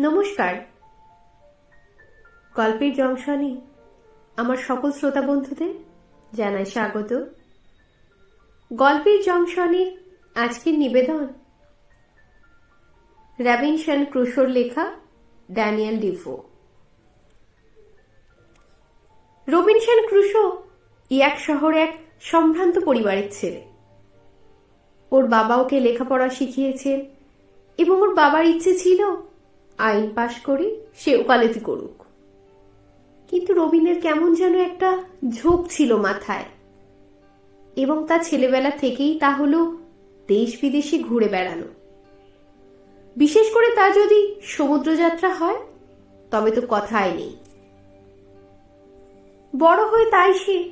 নমস্কার। গল্পের জংশনে আমার সকল শ্রোতা বন্ধুদের জানাই স্বাগত। গল্পের জংশনের আজকের নিবেদন রবিনসন ক্রুশোর লেখা ড্যানিয়েল ডিফো। রবিনসন ক্রুশো ইয়াক শহরে এক সম্ভ্রান্ত পরিবারের ছেলে। ওর বাবা ওকে লেখাপড়া শিখিয়েছেন এবং ওর বাবার ইচ্ছে ছিল আইন পাশ করে, সে ওকালতি করুক। কিন্তু রবিনের কেমন যেন একটা ঝোঁক ছিল মাথায়। এবং তার ছেলেবেলা থেকেই তা হলো দেশ বিদেশে ঘুরে বেড়ানো। বিশেষ করে তা যদি সমুদ্রযাত্রা হয়, তবে তো কথাই নেই। বড় হয়ে তাই সে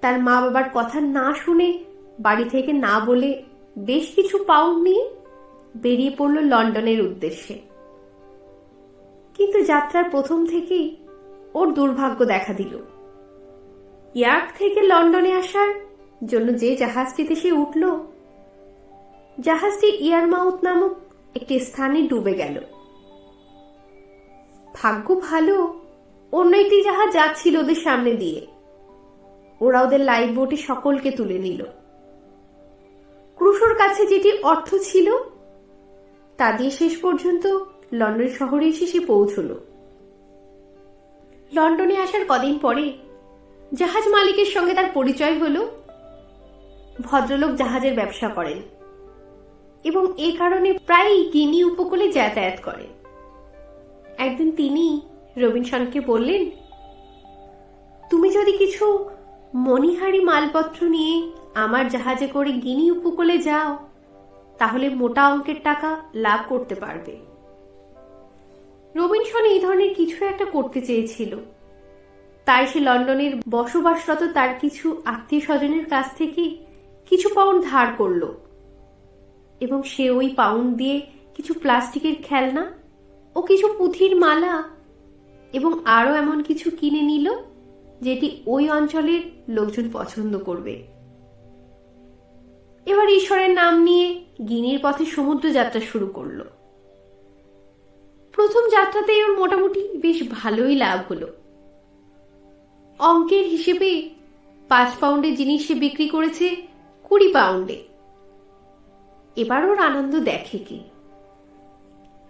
তার মা বাবার কথা না শুনে বাড়ি থেকে না বলে বেশ কিছু পাউন্ড নিয়ে বেরিয়ে পড়ল লন্ডনের উদ্দেশ্যে। কিন্তু যাত্রার প্রথম থেকেই ওর দুর্ভাগ্য দেখা দিল। ইয়ার্ক থেকে লন্ডনে আসার জন্য যে জাহাজটিতে সে উঠল, জাহাজটি ইয়ারমাউথ নামক একটি স্থানে ডুবে গেল। ভাগ্য ভালো, অন্য একটি জাহাজ যাচ্ছিল ওদের সামনে দিয়ে। ওরা ওদের লাইফ বোটে সকলকে তুলে নিল। ক্রুশোর কাছে যেটি অর্থ ছিল, তা দিয়ে শেষ পর্যন্ত লন্ডন শহরে এসে সে পৌঁছল। লন্ডনে আসার কদিন পরে জাহাজ মালিকের সঙ্গে তার পরিচয় হল। ভদ্রলোক জাহাজের ব্যবসা করেন এবং এ কারণে প্রায়ই গিনি উপকূলে যাতায়াত করেন একদিন তিনি রবিনসনকে বললেন, তুমি যদি কিছু মণিহারি মালপত্র নিয়ে আমার জাহাজে করে গিনি উপকূলে যাও, তাহলে মোটা অঙ্কের টাকা লাভ করতে পারবে। রবিনসন এই ধরনের কিছু একটা করতে চেয়েছিল। তাই সে লন্ডনের বসবাসরত তার কিছু আত্মীয় স্বজনের কাছ থেকে কিছু পাউন্ড ধার করল। এবং সে ওই পাউন্ড দিয়ে কিছু প্লাস্টিকের খেলনা ও কিছু পুঁথির মালা এবং আরও এমন কিছু কিনে নিল, যেটি ওই অঞ্চলের লোকজন পছন্দ করবে। এবার ঈশ্বরের নাম নিয়ে গিনির পথে সমুদ্র যাত্রা শুরু করল। প্রথম যাত্রাতেই ওর মোটামুটি বেশ ভালোই লাভ হলো। অঙ্কের হিসেবে পাঁচ পাউন্ডের জিনিস সে বিক্রি করেছে কুড়ি পাউন্ডে এবার ওর আনন্দ দেখে কি।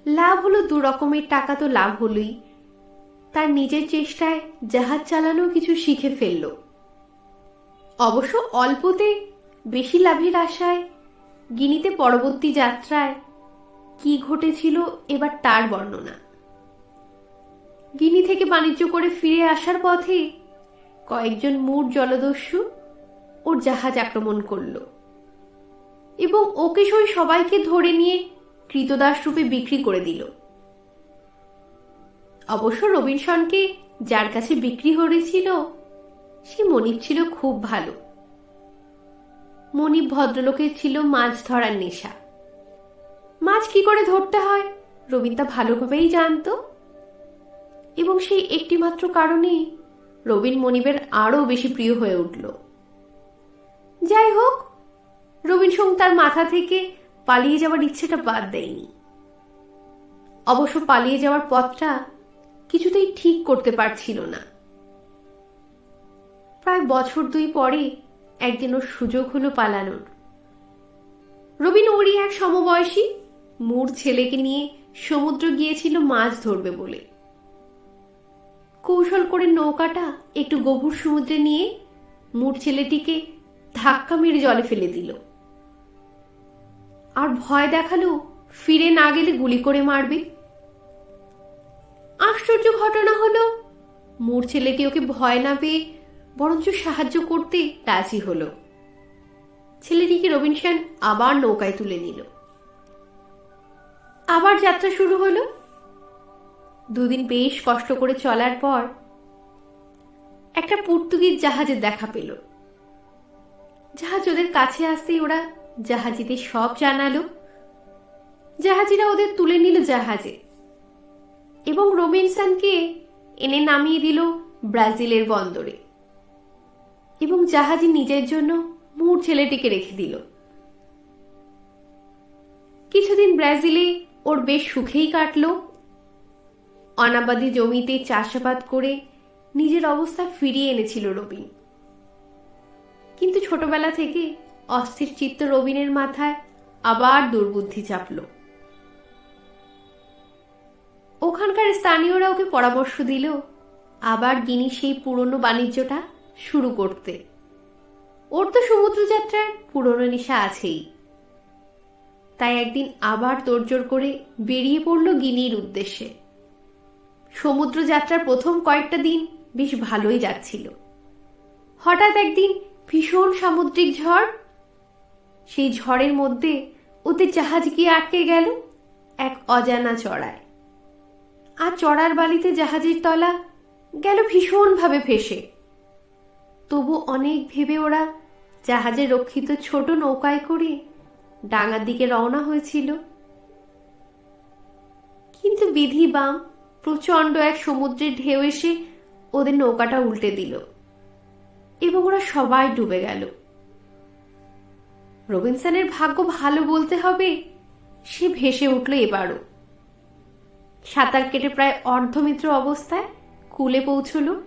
লাভ হলো দু রকমের টাকা তো লাভ হলোই। তার নিজের চেষ্টায় জাহাজ চালানো কিছু শিখে ফেলল। অবশ্য অল্পতে বেশি লাভের আশায় গিনিতে পরবর্তী যাত্রায় কি ঘটেছিল এবার তার বর্ণনা। গিনি থেকে বাণিজ্য করে ফিরে আসার পথে কয়েকজন মূর জলদস্যু ওর জাহাজ আক্রমণ করল এবং ওকে সই সবাইকে ধরে নিয়ে কৃতদাস রূপে বিক্রি করে দিল। অবশ্য রবিনসনকে যার কাছে বিক্রি হয়েছিল, সে মনিব ছিল খুব ভালো। মনিব ভদ্রলোকের ছিল মাছ ধরার নেশা। মাছ কি করে ধরতে হয়? রবীন তা ভালোভাবেই জানত। এবং সেই একটি মাত্র কারণেই রবীন মনিবের আরও বেশি প্রিয় হয়ে উঠল। যাই হোক, রবীন সোম তার মাথা থেকে পালিয়ে যাওয়ার ইচ্ছেটা বাদ দেয়নি। অবশ্য পালিয়ে যাওয়ার পথটা কিছুতেই ঠিক করতে পারছিল না। প্রায় বছর দুই পরে একদিন ওর সুযোগ হলো পালানোর। রবিন ওরই এক সমবয়সী মূর ছেলেকে নিয়ে সমুদ্র গিয়েছিল মাছ ধরবে বলে। কৌশল করে নৌকাটা একটু গভীর সমুদ্রে নিয়ে মূর ছেলেটিকে ধাক্কা মেরে জলে ফেলে দিল। আর ভয় দেখাল ফিরে না গেলে গুলি করে মারবে। আশ্চর্য ঘটনা হলো, মোর ছেলেটি ওকে ভয় না পেয়ে বরঞ্চ সাহায্য করতে রাজি হলো। ছেলেটিকে রবিনসন আবার নৌকায় তুলে নিল। আবার যাত্রা শুরু হলো? দুদিন বেশ কষ্ট করে চলার পর একটা পর্তুগিজ জাহাজের দেখা পেল। জাহাজ ওদের কাছে আসতেই ওরা জাহাজিদের সব জানালো। জাহাজিরা ওদের তুলে নিল জাহাজে এবং রবিনসনকে এনে নামিয়ে দিল ব্রাজিলের বন্দরে এবং জাহাজি নিজের জন্য মূর ছেলেটিকে রেখে দিল। কিছুদিন ব্রাজিলে ওর বেশ সুখেই কাটল। অনাবাদি জমিতে চাষাবাদ করে নিজের অবস্থা ফিরিয়ে এনেছিল রবিন কিন্তু ছোটবেলা থেকে অস্থির চিত্ত রবিনের মাথায় আবার দুর্বুদ্ধি চাপল। ওখানকার স্থানীয়রা ওকে পরামর্শ দিল আবার গিনি সেই পুরনো বাণিজ্যটা শুরু করতে। ওর তো সমুদ্রযাত্রার পুরনো নেশা আছেই। তাই একদিন আবার তোড়জোড় করে বেরিয়ে পড়ল গিনির উদ্দেশ্যে। সমুদ্রযাত্রার প্রথম কয়েকটা দিন বেশ ভালোই যাচ্ছিল। হঠাৎ একদিন ভীষণ সামুদ্রিক ঝড়, সেই ঝড়ের মধ্যে ওদের জাহাজ গিয়ে আটকে গেল এক অজানা চড়ায়। আর চড়ার বালিতে জাহাজের তলা গেল ভীষণভাবে ফেসে। তবু অনেক ভেবে ওরা জাহাজে রক্ষিত ছোট নৌকায় করে ডাঙার দিকে রওনা হয়েছিল। কিন্তু বিধি বাম প্রচণ্ড এক সমুদ্রের ঢেউ এসে ওদের নৌকাটা উল্টে দিল এবং ওরা সবাই ডুবে গেল। রবিনসনের ভাগ্য ভালো বলতে হবে, সে ভেসে উঠল এবারও। সাঁতার কেটে প্রায় অর্ধমিত্র অবস্থায় কুলে পৌঁছল।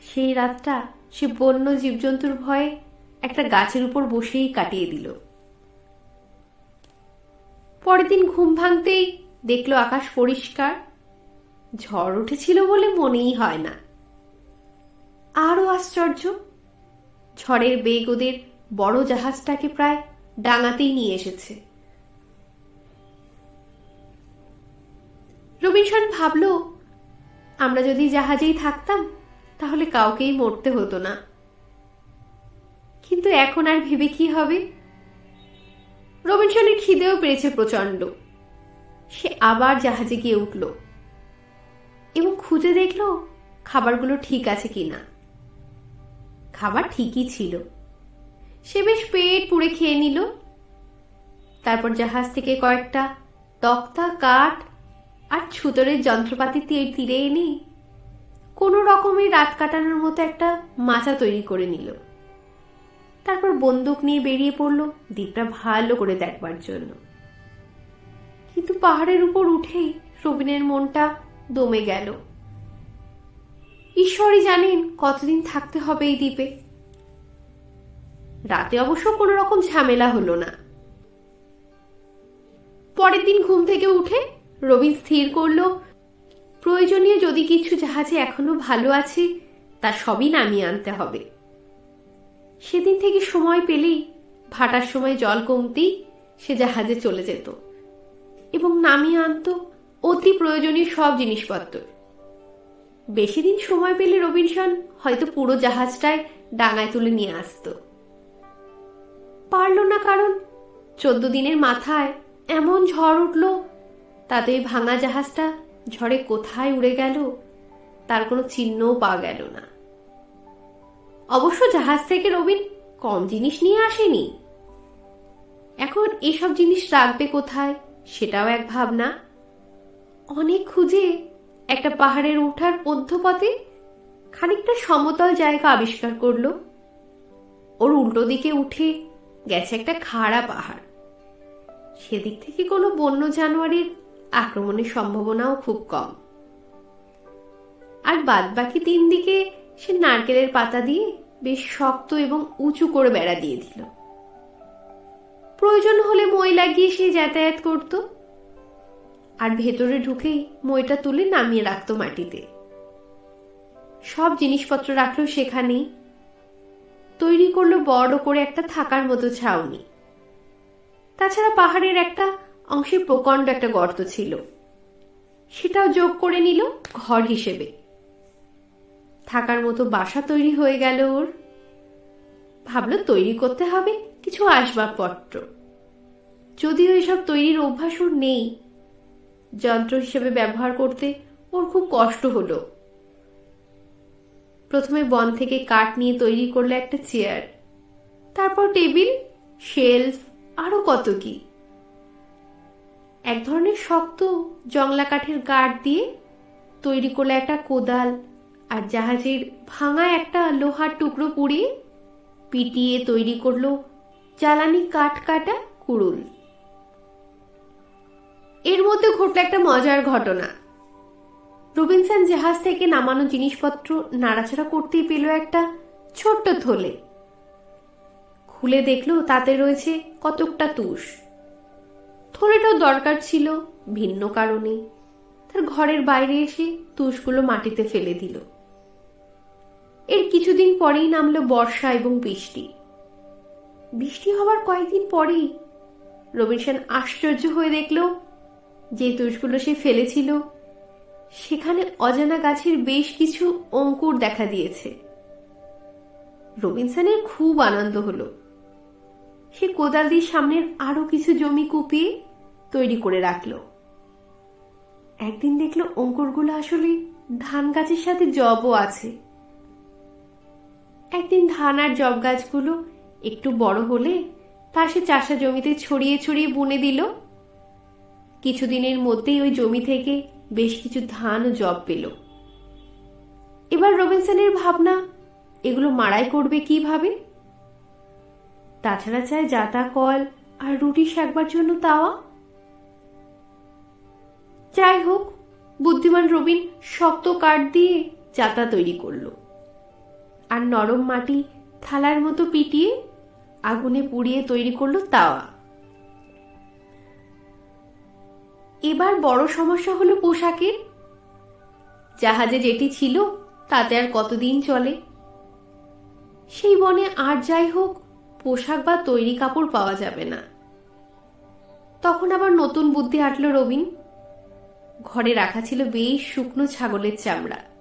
সেই রাতটা সে বন্য জীবজন্তুর ভয়ে একটা গাছের উপর বসেই কাটিয়ে দিল। পরের দিন ঘুম ভাঙতেই দেখল আকাশ পরিষ্কার। ঝড় উঠেছিল বলে মনেই হয় না। আরও আশ্চর্য, ঝড়ের বেগ ওদের বড় জাহাজটাকে প্রায় ডাঙাতেই নিয়ে এসেছে। রবিনসন ভাবল, আমরা যদি জাহাজেই থাকতাম, তাহলে কাউকেই মরতে হতো না। কিন্তু এখন আর ভেবে কি হবে? রবিনসনের খিদেও পেরেছে প্রচণ্ড সে আবার জাহাজে গিয়ে উঠল এবং খুঁজে দেখল খাবারগুলো ঠিক আছে কিনা। খাবার ঠিকই ছিল। সে বেশ পেট পুড়ে খেয়ে নিল। তারপর জাহাজ থেকে কয়েকটা তক্তা, কাঠ আর ছুতরের যন্ত্রপাতি তীরে এনে কোনো রকমের রাত কাটানোর মতো একটা মাচা তৈরি করে নিল। তারপর বন্দুক নিয়ে বেরিয়ে পড়ল দ্বীপটা ভালো করে দেখবার জন্য। কিন্তু পাহাড়ের উপর উঠেই রবিনের মনটা দমে গেল। ঈশ্বরই জানেন কতদিন থাকতে হবে এই দ্বীপে। রাতে অবশ্য কোনো রকম ঝামেলা হলো না। পরের দিন ঘুম থেকে উঠে রবিন স্থির করল, প্রয়োজনীয় যদি কিছু জাহাজে এখনও ভালো আছে, তা সবই নামিয়ে আনতে হবে। সেদিন থেকে সময় পেলেই ভাটার সময় জল কমতেই সে জাহাজে চলে যেত এবং নামিয়ে আনত অতি প্রয়োজনীয় সব জিনিসপত্র। বেশি দিন সময় পেলে রবিনসন হয়তো পুরো জাহাজটায় ডাঙায় তুলে নিয়ে আসত। পারল না কারণ চোদ্দ দিনের মাথায় এমন ঝড় উঠল, তাতে ভাঙা জাহাজটা ঝড়ে কোথায় উড়ে গেল, তার কোনো চিহ্নও পাওয়া গেল না। অবশ্য জাহাজ থেকে রবিন কম জিনিস নিয়ে আসেনি। এখন এসব জিনিস রাখবে কোথায়, সেটাও এক ভাবনা। অনেক খুঁজে একটা পাহাড়ের ওঠার মধ্যপথে খানিকটা সমতল জায়গা আবিষ্কার করল। ওর উল্টো দিকে উঠে গেছে একটা খাড়া পাহাড়। সেদিক থেকে কোনো বন্য জানোয়ারের আক্রমণের সম্ভাবনাও খুব কম। আর বাদ বাকি তিন দিকে সে নারকেলের পাতা দিয়ে বেশ শক্ত এবং উঁচু করে বেড়া দিয়ে দিল। প্রয়োজন হলে মই লাগিয়ে সে যাতায়াত করত। আর ভেতরে ঢুকেই মইটা তুলে নামিয়ে রাখত মাটিতে। সব জিনিসপত্র রাখল সেখানেই। তৈরি করল বড় করে একটা থাকার মতো ছাউনি। তাছাড়া পাহাড়ের একটা অংশে প্রকাণ্ড একটা গর্ত ছিল। সেটাও যোগ করে নিল ঘর হিসেবে। থাকার মতো বাসা তৈরি হয়ে গেল ওর। ভাবলো তৈরি করতে হবে কিছু আসবাবপত্র। যদিও এসব তৈরির অভ্যাস ওর নেই। যন্ত্র হিসেবে ব্যবহার করতে ওর খুব কষ্ট হলো। প্রথমে বন থেকে কাঠ নিয়ে তৈরি করল একটা চেয়ার। তারপর টেবিল, শেলফ, আরও কত কি। এক ধরনের শক্ত জংলা কাঠের গার্ড দিয়ে তৈরি করল একটা কোদাল। আর জাহাজের ভাঙা একটা লোহার টুকরো পুড়িয়ে পিটিয়ে তৈরি করল জ্বালানি কাঠ কাটা কুড়ুল। এর মধ্যে ঘটল একটা মজার ঘটনা। রবিনসন জাহাজ থেকে নামানো জিনিসপত্র নাড়াচাড়া করতেই পেল একটা ছোট্ট থলে। খুলে দেখল তাতে রয়েছে কতকটা তুষ। থলেটাও দরকার ছিল ভিন্ন কারণে। তার ঘরের বাইরে এসে তুষগুলো মাটিতে ফেলে দিল। এর কিছুদিন পরেই নামলো বর্ষা এবং বৃষ্টি। বৃষ্টি হবার কয়েকদিন পরেই রবিনসন আশ্চর্য হয়ে দেখল যে তুষগুলো সে ফেলেছিল, সেখানে অজানা গাছের বেশ কিছু অঙ্কুর দেখা দিয়েছে। রবিনসনের খুব আনন্দ হলো। সে কোদাল দিয়ে সামনের আরও কিছু জমি কুপিয়ে তৈরি করে রাখল। একদিন দেখল অঙ্কুরগুলো আসলে ধান গাছের সাথে জবও আছে। একদিন ধান আর জব গাছগুলো একটু বড় হলে তা সে চাষা জমিতে ছড়িয়ে ছড়িয়ে বুনে দিল। কিছুদিনের মধ্যেই ওই জমি থেকে বেশ কিছু ধান ও জব পেল। এবার রবিনসনের ভাবনা, এগুলো মাড়াই করবে কীভাবে? তাছাড়া চায় জাতা, কল আর রুটি শাকবার জন্য তাওয়া। যাই হোক, বুদ্ধিমান রবিন শক্ত কাঠ দিয়ে জাতা তৈরি করল। আর নরম মাটি থালার মতো পিটিয়ে আগুনে পুড়িয়ে তৈরি করল তাওয়া। এবার বড় সমস্যা হলো পোশাকের জাহাজে যেটি ছিল, তাতে আর কতদিন চলে? সেই বনে আর যাই হোক, পোশাক বা তৈরি কাপড় পাওয়া যাবে না। তখন আবার নতুন বুদ্ধি আটল রবিন। ঘরে রাখা ছিল বেশ শুকনো ছাগলের চামড়া।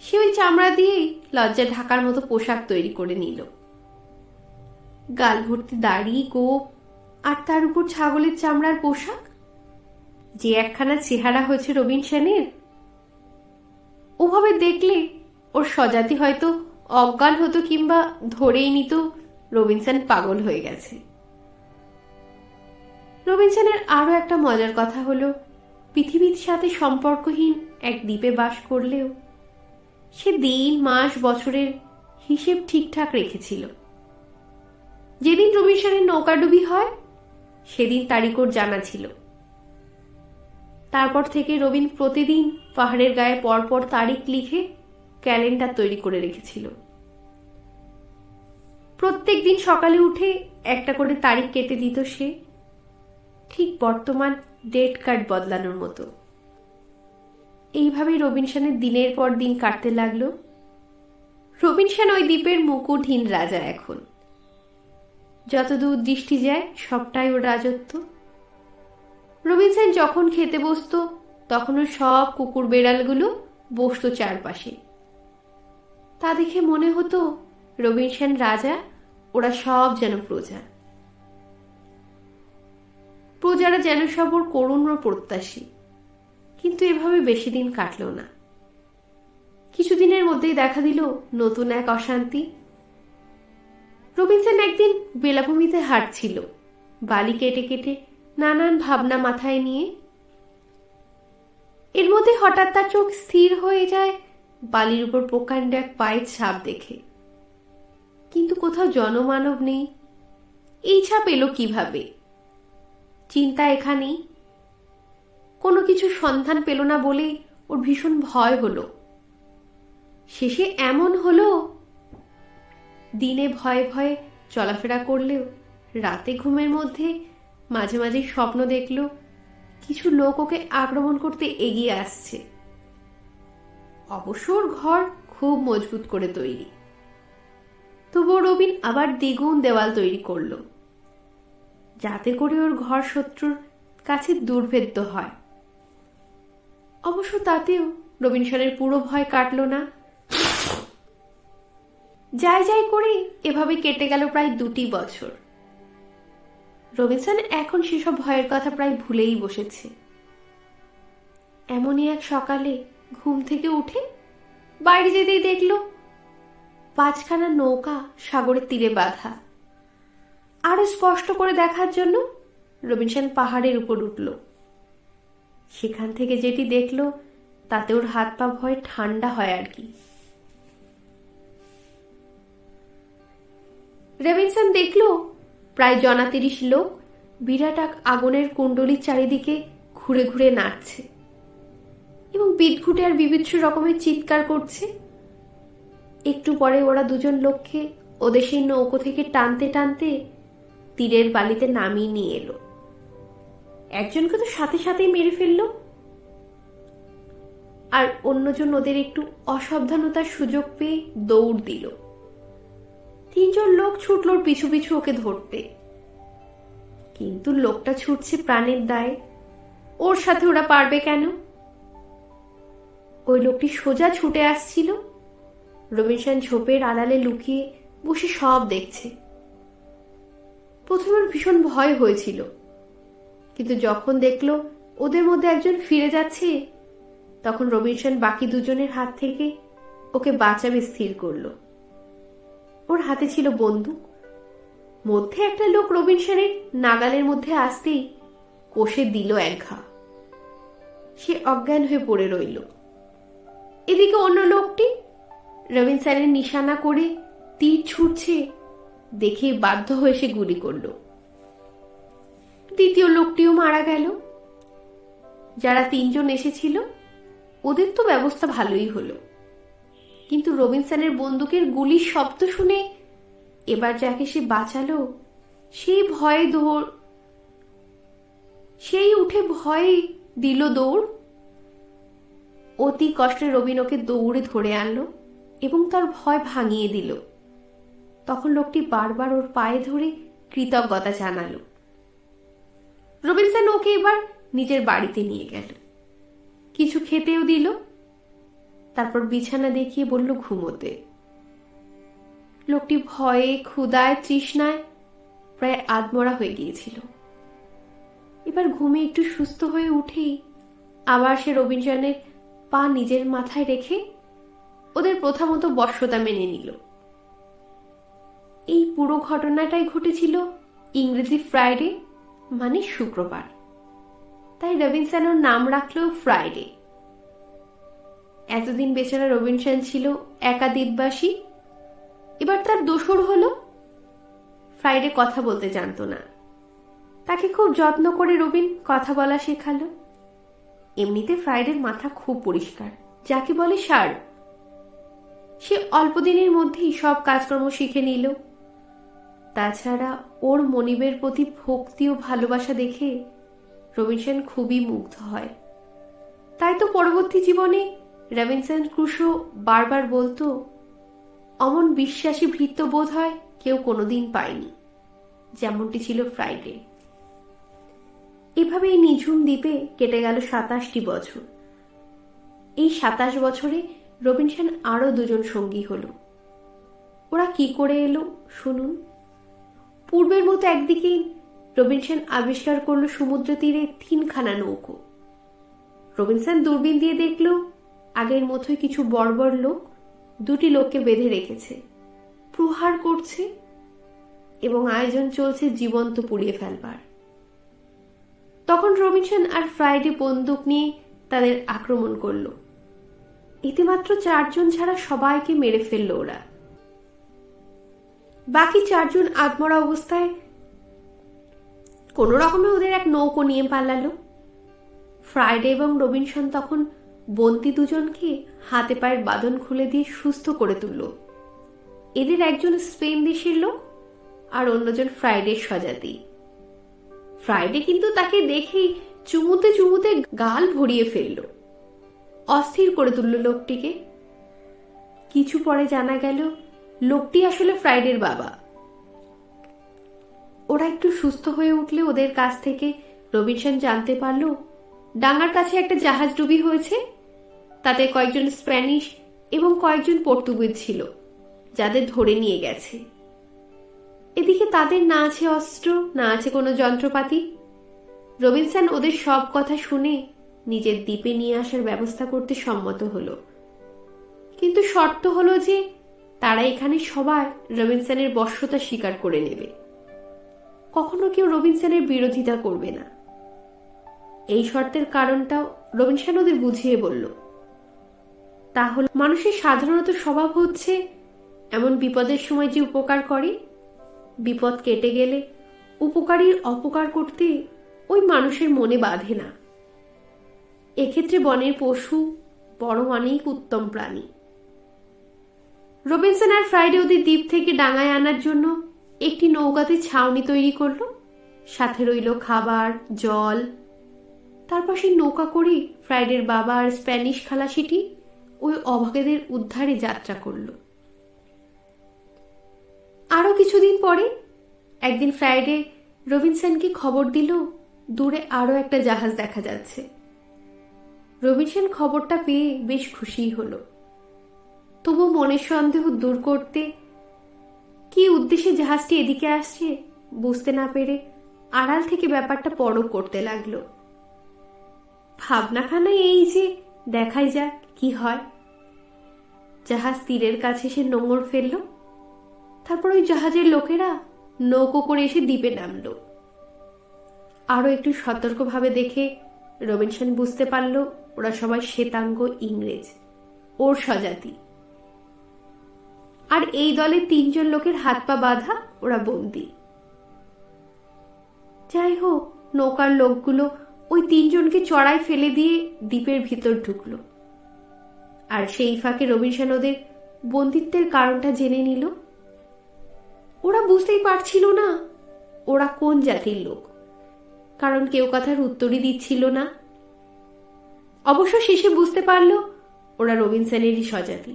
সে ওই চামড়া দিয়েই লজ্জা ঢাকার মতো পোশাক তৈরি করে নিল। গাল ভর্তি দাড়ি, গোপ, আর তার উপর ছাগলের চামড়ার পোশাক? যে একখানা চেহারা হয়েছে রবিন সেনের? ওভাবে দেখলে ওর স্বজাতি হয়তো অজ্ঞান হতো কিংবা ধরেই নিত রবিনসন পাগল হয়ে গেছে। রবিনসনের আরও একটা মজার কথা হলো, পৃথিবীর সাথে সম্পর্কহীন এক দ্বীপে বাস করলেও সে দিন, মাস, বছরের হিসেব ঠিকঠাক রেখেছিল। যেদিন রবিনসনের নৌকাডুবি হয়, সেদিন তারিখর জানা ছিল। তারপর থেকে রবিন প্রতিদিন পাহাড়ের গায়ে পরপর তারিখ লিখে ক্যালেন্ডার তৈরি করে রেখেছিল। প্রত্যেক দিন সকালে উঠে একটা করে তারিখ কেটে দিত সে, ঠিক বর্তমান ডেট কার্ড বদলানোর মতো। এইভাবেই রবিনসনের দিনের পর দিন কাটতে লাগল। রবিনসন ওই দ্বীপের মুকুটহীন রাজা এখন। যতদূর দৃষ্টি যায়, সবটাই ওর রাজত্ব। রবিনসন যখন খেতে বসতো তখনও সব কুকুর বেড়ালগুলো বসতো চারপাশে। তা দেখে মনে হতো রবিনসন রাজা, ওরা সব যেন প্রজা। প্রজারা যেন সব ওর করুণ প্রত্যাশী। কিন্তু এভাবে বেশি দিন কাটল না। কিছুদিনের মধ্যেই দেখা দিল নতুন এক অশান্তি। রবিনসন একদিন বেলাভূমিতে হাঁটছিল, বালি কেটে কেটে নানান ভাবনা মাথায় নিয়ে। এর মধ্যে হঠাৎ তার চোখ স্থির হয়ে যায় বালির উপর প্রকাণ্ড এক পায়ের ছাপ দেখে। কিন্তু কোথাও জনমানব নেই। এই ছাপ এলো কীভাবে? চিন্তা এখানেই। কোনো কিছু সন্ধান পেল না বলে ওর ভীষণ ভয় হলো। শেষে এমন হলো, দিনে ভয়ে ভয়ে চলাফেরা করলেও, রাতে ঘুমের মধ্যে মাঝে মাঝে স্বপ্ন দেখল, কিছু লোক ওকে আক্রমণ করতে এগিয়ে আসছে। অবসর ঘর খুব মজবুত করে তৈরি। তবুও রবিন আবার দ্বিগুণ দেওয়াল তৈরি করল, যাতে করে ওর ঘর শত্রুর কাছে দুর্ভেদ্য হয়। অবশ্য তাতেও রবিনসনের পুরো ভয় কাটল না। যাই যাই করে, এভাবে কেটে গেল প্রায় দুটি বছর। রবিনসন এখন সেসব ভয়ের কথা প্রায় ভুলেই বসেছে। এমনই এক সকালে ঘুম থেকে উঠে বাইরে যেতেই দেখল, পাঁচখানা নৌকা সাগরের তীরে বাঁধা। আরও স্পষ্ট করে দেখার জন্য রবিনসন পাহাড়ের উপর উঠল। সেখান থেকে যেটি দেখল, তাতে ওর হাত পা ভয় ঠান্ডা হয় আর কি। রেভিনসন দেখল, প্রায় জনা তিরিশ লোক বিরাট আগুনের কুণ্ডলির চারিদিকে ঘুরে ঘুরে নাচছে এবং বিদঘুটে আর বিবিচ্ছ রকমের চিৎকার করছে। একটু পরে ওরা দুজন লোককে ওদের সেই নৌকো থেকে টানতে টানতে তীরের বালিতে নামিয়ে নিয়ে এলো। একজনকে তো সাথে সাথেই মেরে ফেলল। আর অন্যজন ওদের একটু অসাবধানতার সুযোগ পেয়ে দৌড় দিল। তিনজন লোক ছুটলোর পিছু পিছু ওকে ধরতে। কিন্তু লোকটা ছুটছে প্রাণের দায়ে। ওর সাথে ওরা পারবে কেন? ওই লোকটি সোজা ছুটে আসছিল। রবিনসান ঝোপের আড়ালে লুকিয়ে বসে সব দেখছে। প্রথমে ভীষণ ভয় হয়েছিল। কিন্তু যখন দেখল ওদের মধ্যে একজন ফিরে যাচ্ছে, তখন রবিনসন বাকি দুজনের হাত থেকে ওকে বাঁচাবে স্থির করল। ওর হাতে ছিল বন্দুক। মধ্যে একটা লোক রবিনসনের নাগালের মধ্যে আসতেই কষে দিল এক ঘা। সে অজ্ঞান হয়ে পড়ে রইল। এদিকে অন্য লোকটি রবিনসনের নিশানা করে তীর ছুটছে দেখে বাধ্য হয়ে সে গুলি করল। দ্বিতীয় লোকটিও মারা গেল। যারা তিনজন এসেছিল, ওদের তো ব্যবস্থা ভালোই হলো। কিন্তু রবিনসনের বন্দুকের গুলির শব্দ শুনে এবার যাকে সে বাঁচালো, সেই ভয়ে দৌড়, সেই উঠে ভয়ে দিল দৌড়। অতি কষ্টে রবিন ওকে দৌড়ে ধরে আনলো এবং তার ভয় ভাঙিয়ে দিল। তখন লোকটি বারবার ওর পায়ে ধরে কৃতজ্ঞতা জানালো। রবিনসন ওকে এবার নিজের বাড়িতে নিয়ে গেল। কিছু খেতেও দিল, তারপর বিছানা দেখিয়ে বলল, ঘুমোতে। লোকটি ভয়ে ক্ষুদায় তৃষ্ণায় প্রায় আদমরা হয়ে গিয়েছিল। এবার ঘুমে একটু সুস্থ হয়ে উঠেই আবার সে রবীন্দ্রনের পা নিজের মাথায় রেখে ওদের প্রথামতো বর্ষতা মেনে নিল। এই পুরো ঘটনাটাই ঘটেছিল ইংরেজি ফ্রাইডে মানে শুক্রবার। তাই রবিনসন ওর নাম রাখল ফ্রাইডে এতদিন বেচারা রবিনসন ছিল একা একাদিতবাসী এবার তার দোসর হলো। ফ্রাইডে কথা বলতে জানতো না। তাকে খুব যত্ন করে রবিন কথা বলা শেখালো। এমনিতে ফ্রাইডের মাথা খুব পরিষ্কার, যাকে বলে সার। সে অল্প দিনের মধ্যেই সব কাজকর্ম শিখে নিল। তাছাড়া ওর মনিবের প্রতি ভক্তি ও ভালোবাসা দেখে রবিনসন খুবই মুগ্ধ হয়। তাই তো পরবর্তী জীবনে রবিনসন ক্রুশো বারবার বলতো, অমন বিশ্বাসী ভৃত্য বোধ হয় কেউ কোনোদিন পায়নি। যেমনটি ছিল ফ্রাইডে। এভাবে এই নিঝুম দ্বীপে কেটে গেল সাতাশটি বছর। এই সাতাশ বছরে রবিনসন আরও দুজন সঙ্গী হল। ওরা কি করে এলো, শুনুন। পূর্বের মতো একদিকে রবিনসন আবিষ্কার করল সমুদ্র তীরে তিনখানা নৌকো। রবিনসন দূরবীন দিয়ে দেখল, আগের মতোই কিছু বর্বর লোক দুটি লোককে বেঁধে রেখেছে। প্রহার করছে এবং আয়োজন চলছে জীবন্ত পুড়িয়ে ফেলবার। তখন রবিনসন আর ফ্রাইডে বন্দুক নিয়ে তাদের আক্রমণ করল। এতে মাত্র চারজন ছাড়া সবাইকে মেরে ফেলল ওরা। বাকি চারজন আত্মরা অবস্থায়। কোনো রকমে ওদের এক নৌকো নিয়ে পালালো। ফ্রাইডে এবং রবিনসন তখন বন্তি দুজনকে হাতে পায়ের বাঁধন খুলে দিয়ে সুস্থ করে তুলল। এদের একজন স্পেন দেশের লোক আর অন্যজন ফ্রাইডের স্বজাতি। ফ্রাইডে কিন্তু তাকে দেখেই চুমুতে চুমুতে গাল ভরিয়ে ফেলল। অস্থির করে তুলল লোকটিকে। কিছু পরে জানা গেল লোকটি আসলে ফ্রাইডের বাবা। ওরা একটু সুস্থ হয়ে উঠলে ওদের কাছ থেকে রবিনসন জানতে পারল, ডাঙ্গার কাছে একটা জাহাজ ডুবি হয়েছে, তাতে কয়েকজন স্প্যানিশ এবং কয়েকজন পর্তুগিজ ছিল, যাদের ধরে নিয়ে গেছে। এদিকে তাদের না আছে অস্ত্র, না আছে কোনো যন্ত্রপাতি। রবিনসন ওদের সব কথা শুনে নিজের দ্বীপে নিয়ে আসার ব্যবস্থা করতে সম্মত হলো। কিন্তু শর্ত হলো যে তারা এখানে সবাই রবিনসনের বর্ষতা স্বীকার করে নেবে। কখনো কেউ রবিনসনের বিরোধিতা করবে না। এই শর্তের কারণটাও রবিনসন ওদের বুঝিয়ে বলল। তাহলে মানুষের সাধারণত স্বভাব হচ্ছে, এমন বিপদের সময় যে উপকার করে। বিপদ কেটে গেলে উপকারীর অপকার করতে ওই মানুষের মনে বাঁধে না। এক্ষেত্রে বনের পশু বড় অনেক উত্তম প্রাণী। রবিনসন আর ফ্রাইডে ওদের দ্বীপ থেকে ডাঙায় আনার জন্য একটি নৌকাতে ছাউনি তৈরি করল। সাথে রইল খাবার, জল। তারপর সেই নৌকা করে ফ্রাইডের বাবা আর স্প্যানিশ খালাসিটি ওই অভাগেদের উদ্ধারে যাত্রা করল। আরও কিছুদিন পরে একদিন ফ্রাইডে রবিনসনকে খবর দিল, দূরে আরও একটা জাহাজ দেখা যাচ্ছে। রবিনসন খবরটা পেয়ে বেশ খুশিই হলো। তবু মনের সন্দেহ দূর করতে। কি উদ্দেশ্যে জাহাজটি এদিকে আসছে, বুঝতে না পেরে আড়াল থেকে ব্যাপারটা পরক করতে লাগল। ভাবনাখানা এই যে, দেখাই যাক কি হয়। জাহাজ তীরের কাছে সে নোঙর ফেলল। তারপর ওই জাহাজের লোকেরা নৌকো করে এসে দ্বীপে নামলো। আরও একটু সতর্কভাবে দেখে রবিনসন বুঝতে পারল, ওরা সবাই শ্বেতাঙ্গ ইংরেজ, ওর স্বজাতি। আর এই দলে তিনজন লোকের হাত পা বাঁধা ওরা বন্দি। যাই হোক, নৌকার লোকগুলো ওই তিনজনকে চড়াই ফেলে দিয়ে দ্বীপের ভিতর ঢুকলো। আর সেই ফাঁকে রবিনসন ওদের বন্দিত্বের কারণটা জেনে নিল। ওরা বুঝতেই পারছিল না ওরা কোন জাতির লোক, কারণ কেউ কথার উত্তরই দিচ্ছিল না। অবশ্য শেষে বুঝতে পারল ওরা রবিনসনেরই স্বজাতি।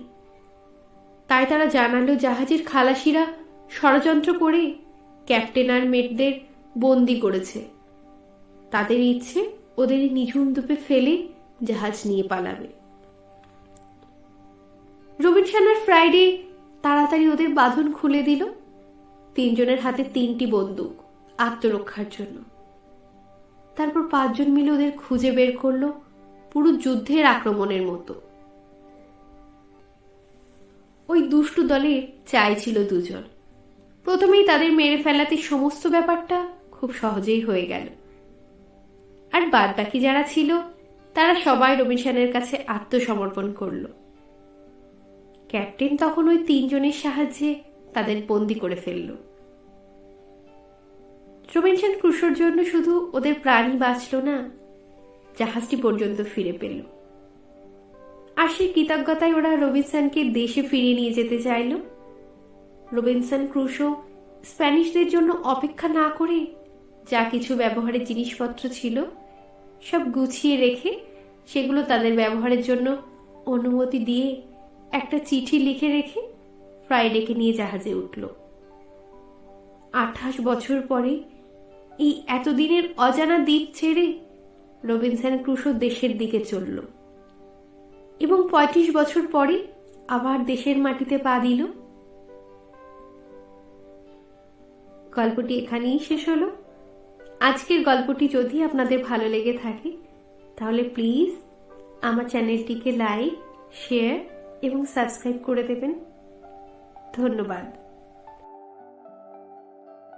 তাই তারা জানালো, জাহাজের খালাসিরা ষড়যন্ত্র করে ক্যাপ্টেন আর মেটদের বন্দি করেছে। তাদের ইচ্ছে ওদের নিঝুম দুপে ফেলে জাহাজ নিয়ে পালাবে। রবিনসন আর ফ্রাইডে তাড়াতাড়ি ওদের বাঁধন খুলে দিল। তিনজনের হাতে তিনটি বন্দুক আত্মরক্ষার জন্য। তারপর পাঁচজন মিলে ওদের খুঁজে বের করল পুরো যুদ্ধের আক্রমণের মতো। ওই দুষ্টু দলের চাইছিল দুজন। প্রথমেই তাদের মেরে ফেলাতে সমস্ত ব্যাপারটা খুব সহজেই হয়ে গেল। আর বাদ বাকি যারা ছিল, তারা সবাই রবিনসনের কাছে আত্মসমর্পণ করল। ক্যাপ্টেন তখন ওই তিনজনের সাহায্যে তাদের বন্দি করে ফেলল। রবিনসন ক্রুশোর জন্য শুধু ওদের প্রাণই বাঁচল না, জাহাজটি পর্যন্ত ফিরে পেল। আর সেই কৃতজ্ঞতায় ওরা রবিনসনকে দেশে ফিরিয়ে নিয়ে যেতে চাইল। রবিনসন ক্রুশো স্প্যানিশদের জন্য অপেক্ষা না করে যা কিছু ব্যবহারের জিনিসপত্র ছিল সব গুছিয়ে রেখে সেগুলো তাদের ব্যবহারের জন্য অনুমতি দিয়ে একটা চিঠি লিখে রেখে ফ্রাইডেকে নিয়ে জাহাজে উঠল। আঠাশ বছর পরে এই এতদিনের অজানা দ্বীপ ছেড়ে রবিনসন ক্রুশো দেশের দিকে চলল। এবং পঁয়ত্রিশ বছর পরে আবার দেশের মাটিতে পা দিল। গল্পটি এখানেই শেষ হলো। আজকের গল্পটি যদি আপনাদের ভালো লেগে থাকে, তাহলে প্লিজ আমার চ্যানেলটিকে লাইক, শেয়ার এবং সাবস্ক্রাইব করে দেবেন। ধন্যবাদ।